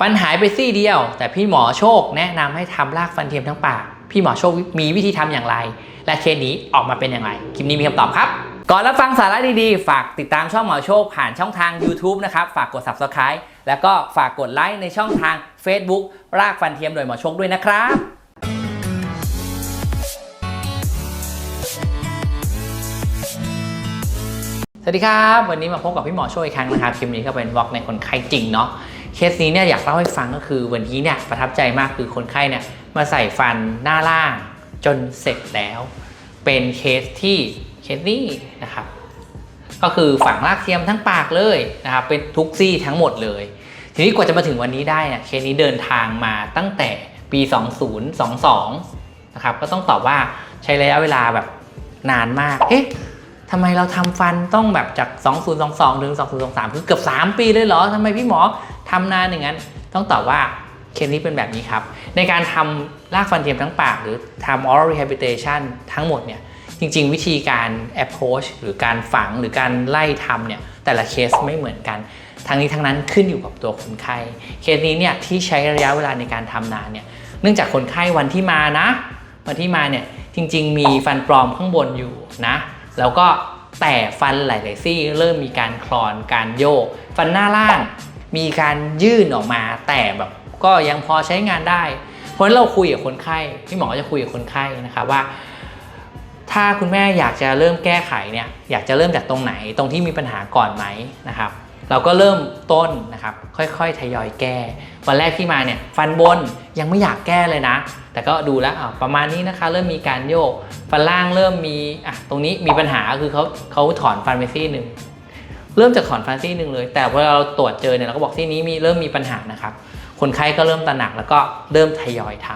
ฟันหายไปซี่เดียว แต่พี่หมอโชคแนะนำให้ทำรากฟันเทียมทั้งปาก พี่หมอโชคมีวิธีทำอย่างไร และเคสนี้ออกมาเป็นอย่างไร คลิปนี้มีคำตอบครับ ก่อนรับฟังสาระดีๆ ฝากติดตามช่องหมอโชคผ่านช่องทาง YouTube นะครับ ฝากกด Subscribe แล้วก็ฝากกดไลค์ในช่องทาง Facebook รากฟันเทียมโดยหมอโชคด้วยนะครับสวัสดีครับ วันนี้มาพบกับพี่หมอช่วยอีกครั้งนะครับคลิปนี้ก็เป็นวอล์กในคนไข้จริงเนาะ เคสนี้เนี่ยอยากเล่าให้ฟังก็คือวันนี้เนี่ยประทับใจมากคือคนไข้เนี่ยมาใส่ฟันหน้าล่างจนเสร็จแล้ว เป็นเคสที่เคสนี้นะครับก็คือฝังรากเทียมทั้งปากเลยนะครับเป็นทุกซี่ทั้งหมดเลย ทีนี้กว่าจะมาถึงวันนี้ได้เนี่ยเคสนี้เดินทางมาตั้งแต่ปี 2022นะครับก็ต้องตอบว่าใช้ระยะเวลาแบบนานมากเอ๊ะทำไมเราทำฟันต้องแบบจาก 2022 ถึง 2023 คือเกือบ 3 ปีเลยเหรอทำไมพี่หมอ ทำนานอย่างนั้น ต้องตอบว่าเคสนี้เป็นแบบนี้ครับ ในการทำรากฟันเทียมทั้งปาก หรือทำ oral rehabilitation ทั้งหมดเนี่ยจริง ๆ วิธีการ approach หรือการฝังหรือการไล่ทำเนี่ยแต่ละเคสไม่เหมือนกันทั้งนี้ทั้งนั้นขึ้นอยู่กับตัวคนไข้ เคสนี้เนี่ยที่ใช้ระยะเวลาในการทำนานเนี่ย เนื่องจากคนไข้วันที่มานะ วันที่มาเนี่ยจริง ๆ มีฟันปลอมข้างบนอยู่นะ แล้วก็แต่ฟันหลายๆซี่ เริ่มมีการคลอนการโยก ฟันหน้าล่าง มีการยื่นออกมาแต่แบบก็ยังพอใช้งานได้ เพราะฉะนั้นเราคุยกับคนไข้พี่หมอจะคุยกับคนไข้นะครับว่า ถ้าคุณแม่อยากจะเริ่มแก้ไขเนี่ยอยากจะเริ่มจากตรงไหนตรงที่มีปัญหาก่อนไหมนะครับ เราก็เริ่มต้นนะครับ ค่อยๆทยอยแก้ วันแรกที่มาเนี่ยฟันบนยังไม่อยากแก้เลยนะ แต่ก็ดูแล้วประมาณนี้นะคะ เริ่มมีการโยกฟันล่างเริ่มมีอะตรงนี้มีปัญหาคือเขาเขาถอนฟันไปซี่หนึ่ง เริ่มจากถอนฟันซี่หนึ่งเลย แต่พอเราตรวจเจอเนี่ยเราก็บอกซี่นี้มีเริ่มมีปัญหานะครับ คนไข้ก็เริ่มตระหนักแล้วก็เริ่มทยอยท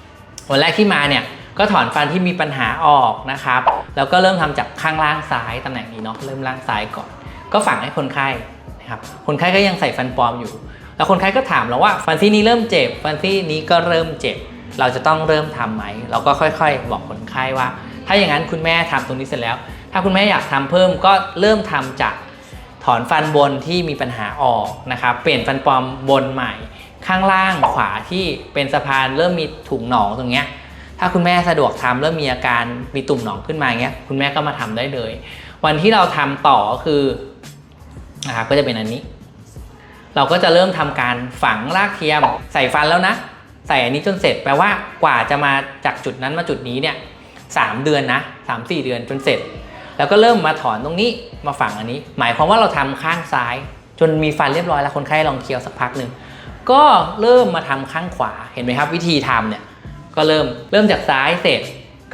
ำวันแรกที่มาเนี่ยก็ถอนฟันที่มีปัญหาออกนะครับ แล้วก็เริ่มทำจากข้างล่างซ้ายตำแหน่งนี้เนาะเริ่มล่างซ้ายก่อน ก็ฝังให้คนไข้นะครับคนไข้ก็ยังใส่ฟันปลอมอยู่ แล้วคนไข้ก็ถามเราว่าฟันซี่นี้เริ่มเจ็บ ฟันซี่นี้ก็เริ่มเจ็บ เราจะต้องเริ่มทำไหมเราก็ค่อยๆ บอกคนไข้ว่า ถ้าอย่างนั้นคุณแม่ทำตรงนี้เสร็จแล้ว ถ้าคุณแม่อยากทำเพิ่มก็เริ่มทำจาก ถอนฟันบนที่มีปัญหาออกนะครับ เปลี่ยนฟันปลอมบนใหม่ ข้างล่างขวาที่เป็นสะพานเริ่มมีถุงหนองตรงเนี้ย ถ้าคุณแม่สะดวกทำเริ่มมีอาการมีตุ่มหนองขึ้นมาเงี้ย คุณแม่ก็มาทำได้เลย วันที่เราทำต่อก็คือนะครับก็จะเป็นอันนี้ เราก็จะเริ่มทำการฝังรากเทียมใส่ฟันแล้วนะ ใส่อันนี้จนเสร็จแปลว่ากว่าจะมาจากจุดนั้นมาจุดนี้เนี่ยสามเดือนนะสามสี่เดือนจนเสร็จ แล้วก็เริ่มมาถอนตรงนี้มาฝังอันนี้ หมายความว่าเราทำข้างซ้าย จนมีฟันเรียบร้อยแล้วคนไข้ลองเคี้ยวสักพักหนึ่งก็เริ่มมาทำข้างขวาเห็นไหมครับ วิธีทำเนี่ยก็เริ่มเริ่มจากซ้ายเสร็จ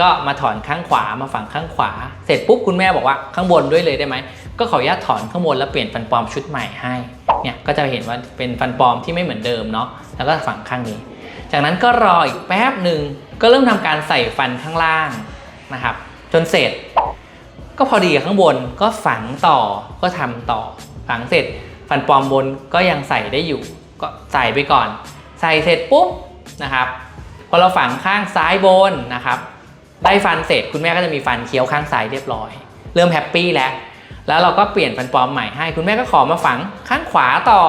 ก็มาถอนข้างขวามาฝั่งข้างขวา เสร็จปุ๊บคุณแม่บอกว่าข้างบนด้วยเลยได้ไหมก็ขออนุญาตถอนข้างบนแล้วเปลี่ยนฟันปลอมชุดใหม่ให้เนี่ยก็จะเห็นว่าเป็นฟันปลอมที่ไม่เหมือนเดิมเนาะแล้วก็ฝั่งข้างนี้ จากนั้นก็รออีกแป๊บหนึ่งก็เริ่มทำการใส่ฟันข้างล่างนะครับ จนเสร็จ ก็พอดีกับข้างบนก็ฝังต่อก็ทำต่อ ฝังเสร็จฟันปลอมบนก็ยังใส่ได้อยู่ ก็ใส่ไปก่อน ใส่เสร็จปุ๊บนะครับพอเราฝังข้างซ้ายบนนะครับ ได้ฟันเสร็จคุณแม่ก็จะมีฟันเคี้ยวข้างซ้ายเรียบร้อย เริ่มแฮปปี้แล้วแล้วเราก็เปลี่ยนฟันปลอมใหม่ให้คุณแม่ก็ขอมาฝังข้างขวาต่อ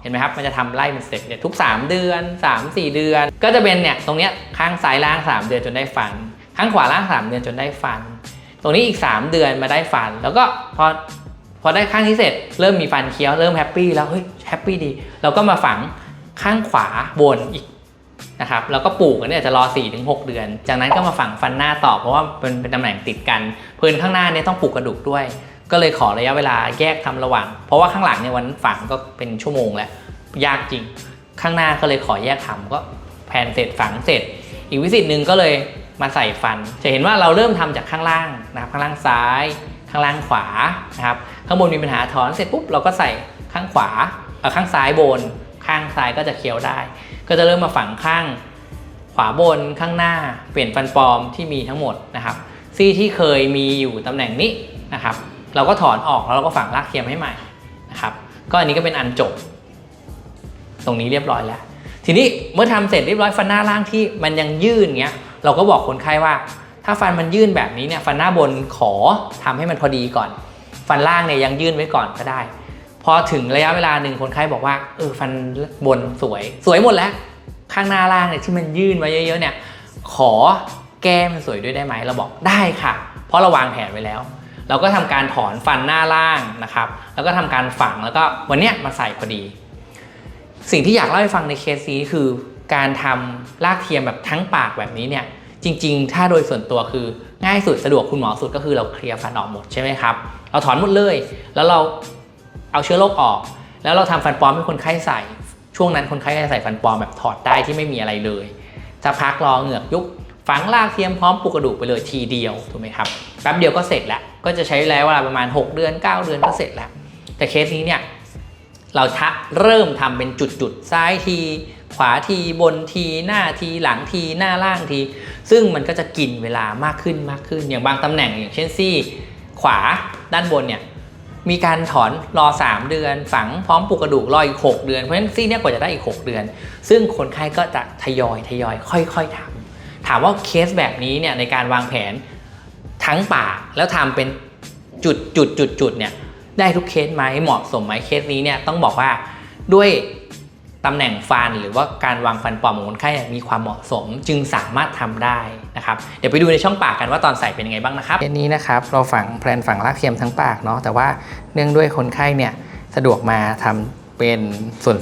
เห็นไหมครับมันจะทำไล่เป็นสเต็ปเนี่ยทุก 3 เดือน 3 4 เดือน ก็จะเป็นเนี่ยตรงเนี้ยข้างซ้ายล่าง 3 เดือนจนได้ฟัน ข้างขวาล่าง 3 เดือนจนได้ฟัน ตรงนี้อีก 3 เดือนมาได้ฟัน แล้วก็พอพอได้ข้างที่เสร็จเริ่มมีฟันเคี้ยวเริ่มแฮปปี้แล้วเฮ้ยแฮปปี้ดี เราก็มาฝังข้างขวาบนอีกนะครับแล้วก็ปลูกกันเนี่ยจะรอ 4-6 เดือน จากนั้นก็มาฝังฟันหน้าต่อเพราะว่าเป็นเป็นตำแหน่งติดกันพื้นข้างหน้าเนี่ยต้องปลูกกระดูกด้วย ก็เลยขอระยะเวลาแยกทำระหว่าง เพราะว่าข้างหลังเนี่ยวันฝังก็เป็นชั่วโมงแล้วยากจริง ข้างหน้าก็เลยขอแยกทำก็แผ่นเสร็จฝังเสร็จ อีกวิธีหนึ่งก็เลย มาใส่ฟัน จะเห็นว่าเราเริ่มทำจากข้างล่างนะครับข้างล่างซ้าย ข้างล่างขวานะครับข้างบนมีปัญหาถอนเสร็จปุ๊บเราก็ใส่ข้างขวาเออข้างซ้ายบน ข้างซ้ายก็จะเคี้ยวได้ ก็จะเริ่มมาฝังข้างขวาบนข้างหน้าเปลี่ยนฟันปลอมที่มีทั้งหมดนะครับซี่ที่เคยมีอยู่ตำแหน่งนี้นะครับ เราก็ถอนออกแล้วเราก็ฝังรากเทียมให้ใหม่นะครับ ก็อันนี้ก็เป็นอันจบ ตรงนี้เรียบร้อยแล้ว ทีนี้เมื่อทำเสร็จเรียบร้อยฟันหน้าล่างที่มันยังยื่นเงี้ย เราก็บอกคนไข้ว่า ถ้าฟันมันยื่นแบบนี้เนี่ยฟันหน้าบนขอทำให้มันพอดีก่อน ฟันล่างเนี่ยยังยื่นไว้ก่อนก็ได้ พอถึงระยะเวลาหนึ่งคนไข้บอกว่าเออฟันบนสวย สวยหมดแล้ว ข้างหน้าล่างเนี่ยที่มันยื่นไว้เยอะๆเนี่ยขอแก้มันสวยด้วยได้ไหมเราบอกได้ค่ะ เพราะเราวางแผนไว้แล้ว เราก็ทำการถอนฟันหน้าล่างนะครับ แล้วก็ทำการฝังแล้วก็วันเนี้ยมาใส่พอดี สิ่งที่อยากเล่าให้ฟังในเคสนี้คือ การทำลากเทียมแบบทั้งปากแบบนี้เนี่ยจริง ๆ ถ้าโดยส่วนตัวคือง่ายสุดสะดวกคุณหมอสุดก็คือเราเคลียร์ฟันออกหมดใช่ไหมครับเราถอนหมดเลย แล้วเราเอาเชื้อโรคออก แล้วเราทำฟันปลอมให้คนไข้ใส่ ช่วงนั้นคนไข้จะใส่ฟันปลอมแบบถอดได้ที่ไม่มีอะไรเลยจะพักรอเหงือกยุบฝังลากเทียมพร้อมปลูกกระดูกไปเลยทีเดียวถูกไหมครับแป๊บเดียวก็เสร็จแล้วก็จะใช้เวลาประมาณ 6 เดือน 9 เดือนก็เสร็จแล้ว แต่เคสนี้เนี่ยเราทะเริ่มทำเป็นจุดๆซ้ายที ขวาทีบนทีหน้าทีหลังทีหน้าล่างที ซึ่งมันก็จะกินเวลามากขึ้นมากขึ้น อย่างบางตำแหน่งอย่างเช่นซี่ ขวาด้านบนเนี่ยมีการถอนรอ 3 เดือน ฝังพร้อมปลูกกระดูกรออีก 6 เดือน เพราะฉะนั้นซี่เนี่ยกว่าจะได้อีก 6 เดือน ซึ่งคนไข้ก็จะทยอยทยอยค่อย ๆทำถามว่าเคสแบบนี้เนี่ยในการวางแผนทั้งปากแล้วทำเป็นจุดจุดจุดจุดเนี่ยได้ทุกเคสไหมเหมาะสมไหมเคสนี้เนี่ยต้องบอกว่าด้วย ตำแหน่งฟันหรือว่าการวางฟันปลอมของคนไข้มีความเหมาะสมจึงสามารถทำได้นะครับเดี๋ยวไปดูในช่องปากกันว่าตอนใส่เป็นยังไงบ้างนะครับเคสนี้นะครับเราฝังแพลนฝังรากเทียมทั้งปากเนาะแต่ว่าเนื่องด้วยคนไข้เนี่ยสะดวกมาทำเป็น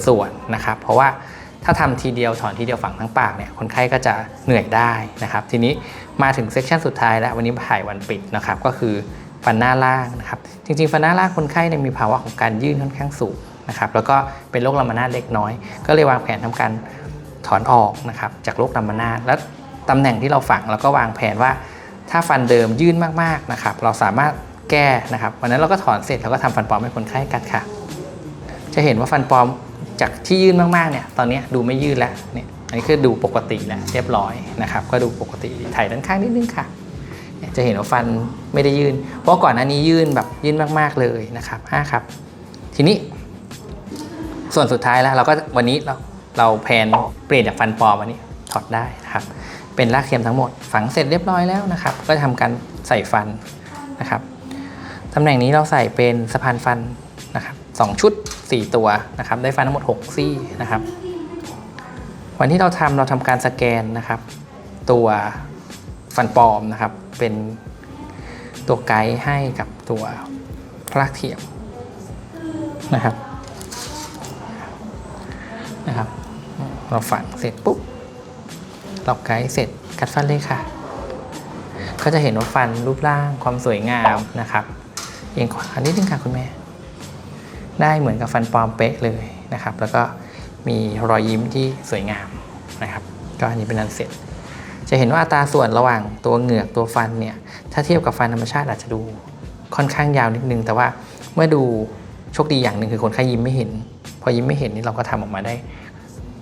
ส่วนๆนะครับ เพราะว่าถ้าทำทีเดียวถอนทีเดียวฝังทั้งปากเนี่ยคนไข้ก็จะเหนื่อยได้นะครับ ทีนี้มาถึงเซสชันสุดท้ายแล้ววันนี้ถ่ายวันปิดนะครับก็คือฟันหน้าล่างนะครับจริงๆ ฟันหน้าล่างคนไข้เนี่ยมีภาวะของการยื่นค่อนข้างสูง นะครับแล้วก็เป็นโรคลามานาดเล็กน้อย ก็เลยวางแผนทำการถอนออกนะครับจากโรคลามานาดแล้วตำแหน่งที่เราฝังเราก็วางแผนว่า ถ้าฟันเดิมยื่นมากๆนะครับเราสามารถแก้นะครับวันนั้นเราก็ถอนเสร็จเราก็ทำฟันปลอมให้คนไข้กัดค่ะ จะเห็นว่าฟันปลอมจากที่ยื่นมากๆเนี่ยตอนนี้ดูไม่ยื่นแล้วเนี่ยอันนี้คือดูปกติแล้วเรียบร้อยนะครับก็ดูปกติถ่ายด้านข้างนิดนึงค่ะ จะเห็นว่าฟันไม่ได้ยื่นเพราะก่อนหน้านี้ยื่นแบบยื่นมาก ๆเลยนะครับห้าครับ ทีนี้ ส่วนสุดท้ายแล้วเราก็วันนี้เราเราแพนเปลี่ยนจากฟันปลอมวันนี้ถอดได้นะครับ เป็นรากเทียมทั้งหมด ฝังเสร็จเรียบร้อยแล้วนะครับ ก็ทำการใส่ฟันนะครับตำแหน่งนี้เราใส่เป็นสะพานฟันนะครับสองชุด 4 ตัวนะครับ ได้ฟันทั้งหมด 6 ซี่นะครับ วันที่เราทำเราทำการสแกนนะครับ ตัวฟันปลอมนะครับ เป็นตัวไกด์ให้กับตัวรากเทียมนะครับ นะครับ เราฝังเสร็จปุ๊บเราไกด์เสร็จกัดฟันเลยค่ะ ก็จะเห็นว่าฟันรูปร่างความสวยงามนะครับเอียงขวานิดนึงค่ะคุณแม่ ได้เหมือนกับฟันปลอมเป๊ะเลยนะครับ แล้วก็มีรอยยิ้มที่สวยงามนะครับ ก็อันนี้เป็นอันเสร็จ จะเห็นว่าอัตราส่วนระหว่างตัวเหงือกตัวฟันเนี่ย ถ้าเทียบกับฟันธรรมชาติอาจจะดูค่อนข้างยาวนิดนึง แต่ว่าเมื่อดูโชคดีอย่างหนึ่งคือคนไข้ยิ้มไม่เห็น พอยิ้มไม่เห็นนี่เราก็ทำออกมาได้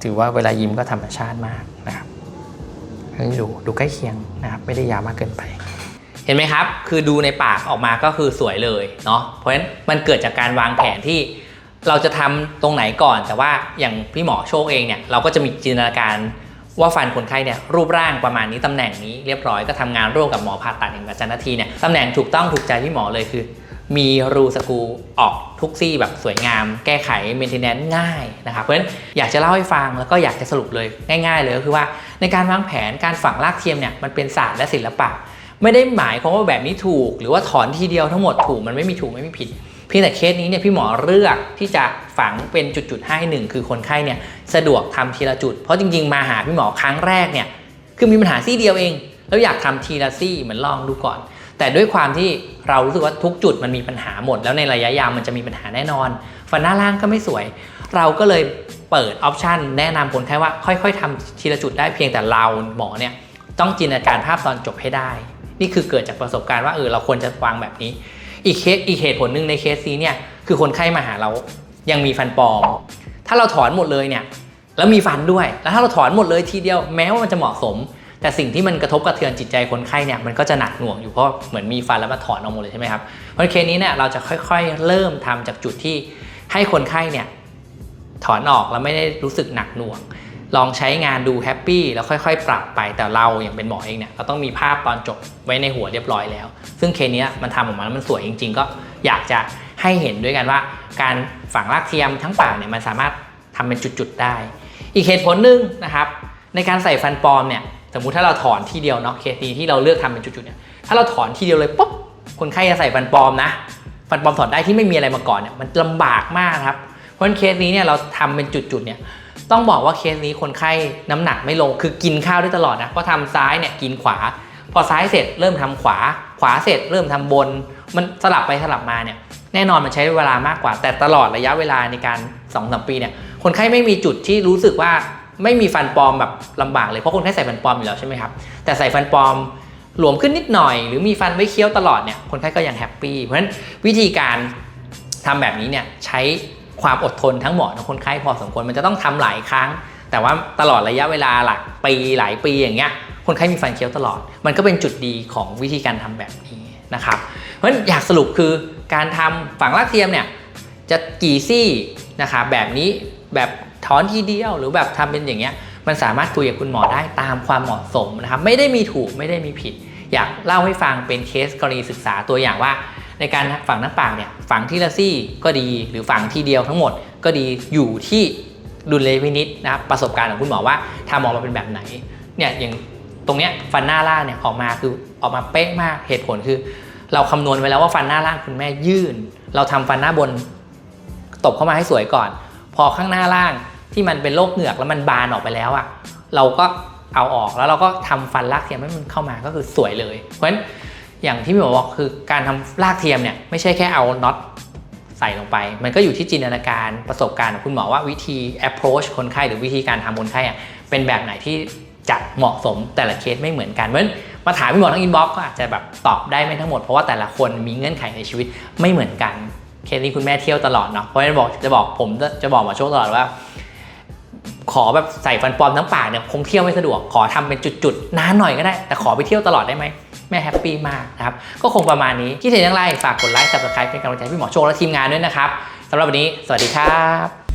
ถือว่าเวลายิ้มก็ธรรมชาติมากนะครับอันนี้ดูดูใกล้เคียงนะครับไม่ได้ยาวมากเกินไป เห็นไหมครับ คือดูในปากออกมาก็คือสวยเลยเนาะเพราะฉะนั้นมันเกิดจากการวางแผนที่เราจะทำตรงไหนก่อน แต่ว่าอย่างพี่หมอโชคเองเนี่ยเราก็จะมีจินตนาการว่าฟันคนไข้เนี่ยรูปร่างประมาณนี้ตำแหน่งนี้เรียบร้อยก็ทำงานร่วมกับหมอผ่าตัดอย่างกับเจ้าหน้าที่เนี่ยตำแหน่งถูกต้องถูกใจพี่หมอเลยคือ มีรูสกูออกทุกซี่แบบสวยงาม แก้ไขเมนเทนแนนซ์ง่ายนะครับ เพราะฉะนั้นอยากจะเล่าให้ฟังแล้วก็อยากจะสรุปเลยง่ายๆเลยก็คือว่าในการวางแผนการฝังรากเทียมเนี่ยมันเป็นศาสตร์และศิลปะ ไม่ได้หมายความว่าแบบนี้ถูก หรือว่าถอนทีเดียวทั้งหมดถูกมันไม่มีถูกไม่มีผิดเพียงแต่เคสนี้เนี่ยพี่หมอเลือกที่จะฝังเป็นจุดๆให้หนึ่งคือคนไข้เนี่ยสะดวกทำทีละจุด เพราะจริง ๆ มาหาพี่หมอครั้งแรกเนี่ยคือมีปัญหาซี่เดียวเอง แล้วอยากทำทีละซี่เหมือนลองดูก่อน แต่ด้วยความที่เรารู้สึกว่าทุกจุดมันมีปัญหาหมด แล้วในระยะยาวมันจะมีปัญหาแน่นอน ฟันหน้าล่างก็ไม่สวย เราก็เลยเปิดออปชันแนะนำคนไข้ว่าค่อย ๆทำทีละจุดได้เพียงแต่เราหมอเนี่ยต้องจินตนาการภาพตอนจบให้ได้ นี่คือเกิดจากประสบการณ์ว่าเออเราควรจะวางแบบนี้ อีกเคสอีกเหตุผลหนึ่งในเคสนี้เนี่ยคือคนไข้มาหาเรายังมีฟันปลอม ถ้าเราถอนหมดเลยเนี่ยแล้วมีฟันด้วย แล้วถ้าเราถอนหมดเลยทีเดียวแม้ว่ามันจะเหมาะสม แต่สิ่งที่มันกระทบกระเทือนจิตใจคนไข้เนี่ยมันก็จะหนักหน่วงอยู่เพราะเหมือนมีฟันแล้วมาถอนออกหมดเลยใช่ไหมครับเพราะเคสนี้เนี่ยเราจะค่อยๆ เริ่มทำจากจุดที่ให้คนไข้เนี่ยถอนออกแล้วไม่ได้รู้สึกหนักหน่วง ลองใช้งานดูแฮปปี้แล้วค่อยๆ ปรับไปแต่เราอย่างเป็นหมอเองเนี่ยเราต้องมีภาพตอนจบไว้ในหัวเรียบร้อยแล้ว ซึ่งเคสนี้มันทำออกมาแล้วมันสวยจริง ๆ ก็อยากจะให้เห็นด้วยกันว่า การฝังรากเทียมทั้งปากเนี่ยมันสามารถทำเป็นจุดๆได้ อีกเหตุผลหนึ่งนะครับในการใส่ฟันปลอมเนี่ย สมมุติถ้าเราถอนทีเดียวเนาะเคสนี้ที่เราเลือกทำเป็นจุดๆเนี่ยถ้าเราถอนทีเดียวเลยปุ๊บคนไข้จะใส่ฟันปลอมนะฟันปลอมถอนได้ที่ไม่มีอะไรมาก่อนเนี่ยมันลำบากมากนะครับเพราะฉะนั้นเคสนี้เนี่ยเราทำเป็นจุดๆเนี่ยต้องบอกว่าเคสนี้คนไข้น้ำหนักไม่ลงคือกินข้าวได้ตลอดนะเพราะทำซ้ายเนี่ยกินขวา พอซ้ายเสร็จเริ่มทำขวา ขวาเสร็จเริ่มทำบน มันสลับไปสลับมาเนี่ยแน่นอนมันใช้เวลามากกว่า แต่ตลอดระยะเวลาในการ2อสปีเนี่ยคนไข้ไม่มีจุดที่รู้สึกว่า ไม่มีฟันปลอมแบบลำบากเลยเพราะคนไข้ใส่ฟันปลอมอยู่แล้วใช่ไหมครับแต่ใส่ฟันปลอมหลวมขึ้นนิดหน่อย หรือมีฟันไว้เคี้ยวตลอดเนี่ยคนไข้ก็ยังแฮปปี้เพราะฉะนั้นวิธีการทำแบบนี้เนี่ยใช้ความอดทนทั้งหมอทั้งคนไข้พอสมควรมันจะต้องทำหลายครั้ง แต่ว่าตลอดระยะเวลาหลักปีหลายปีอย่างเงี้ยคนไข้มีฟันเคี้ยวตลอด มันก็เป็นจุดดีของวิธีการทำแบบนี้นะครับเพราะฉะนั้นอยากสรุปคือการทำฝังรากเทียมเนี่ยจะกี่ซี่นะครับแบบนี้แบบ ถอนทีเดียวหรือแบบทำเป็นอย่างเงี้ยมันสามารถคุยกับคุณหมอได้ตามความเหมาะสมนะครับไม่ได้มีถูกไม่ได้มีผิด อยากเล่าให้ฟังเป็นเคสกรณีศึกษาตัวอย่างว่า ในการฝังหน้าปากเนี่ยฝังที่ละซี่ก็ดีหรือฝังทีเดียวทั้งหมดก็ดีอยู่ที่ดุลยพินิษนะครับประสบการณ์ของคุณหมอว่าทำออกมาเป็นแบบไหนเนี่ยอย่างตรงเนี้ยฟันหน้าล่างเนี่ยออกมาคือออกมาเป๊ะมากเหตุผลคือ เราคำนวณไว้แล้วว่าฟันหน้าล่างคุณแม่ยื่น เราทำฟันหน้าบนตบเข้ามาให้สวยก่อน พอข้างหน้าล่างที่มันเป็นโรคเหงือกแล้วมันบานออกไปแล้วอะ่ะเราก็เอาออกแล้วเราก็ทำฟันรากเทียมให้มันเข้ามาก็คือสวยเลย เพราะฉะนั้นอย่างที่พี่หมอบอกคือการทำรากเทียมเนี่ยไม่ใช่แค่เอาน็อตใส่ลงไป มันก็อยู่ที่จินตนาการประสบการณ์ของคุณหมอว่าวิธี approach คนไข้หรือวิธีการทำคนไข้อะเป็นแบบไหนที่จะเหมาะสมแต่ละเคสไม่เหมือนกันเพราะฉะนั้นมาถามพี่หมอทางอินบ็อกก็อาจจะแบบตอบได้ไม่ทั้งหมดเพราะว่าแต่ละคนมีเงื่อนไขในชีวิตไม่เหมือนกัน เคสนี้คุณแม่เที่ยวตลอดเนาะเพราะฉะนั้นบอกจะบอกผมจะบอกหมอโชคตลอดว่า ขอแบบใส่ฟันปลอมทั้งปากเนี่ยคงเที่ยวไม่สะดวกขอทำเป็นจุดๆนานหน่อยก็ได้ แต่ขอไปเที่ยวตลอดได้ไหมแม่แฮปปี้มากนะครับ ก็คงประมาณนี้คิดเห็นอย่างไรฝากกดไลค์ subscribe เป็นกำลังใช้พี่หมอโชคและทีมงานด้วยนะครับสำหรับวันนี้ สวัสดีครับ